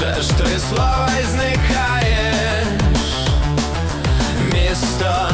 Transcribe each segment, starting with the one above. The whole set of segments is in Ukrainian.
Кажеш три слова і зникаєш місто.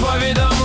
повідомлення.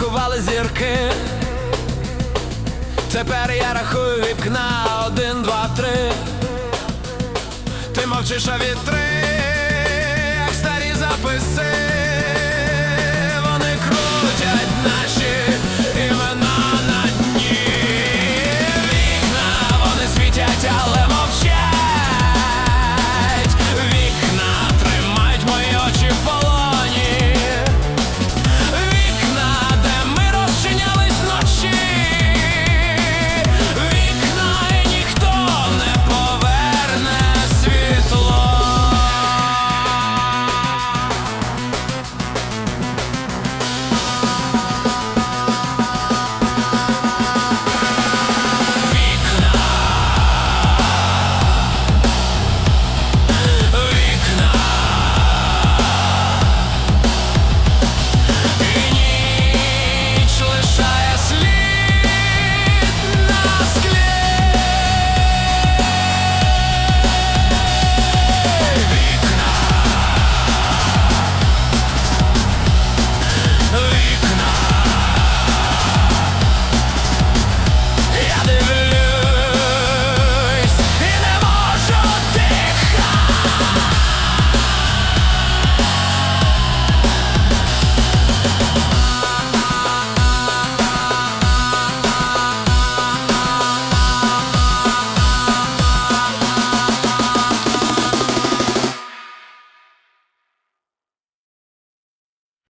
рахували зірки. Тепер я рахую вікна один, два, три. Ти мовчиш а вітри, як старі записи.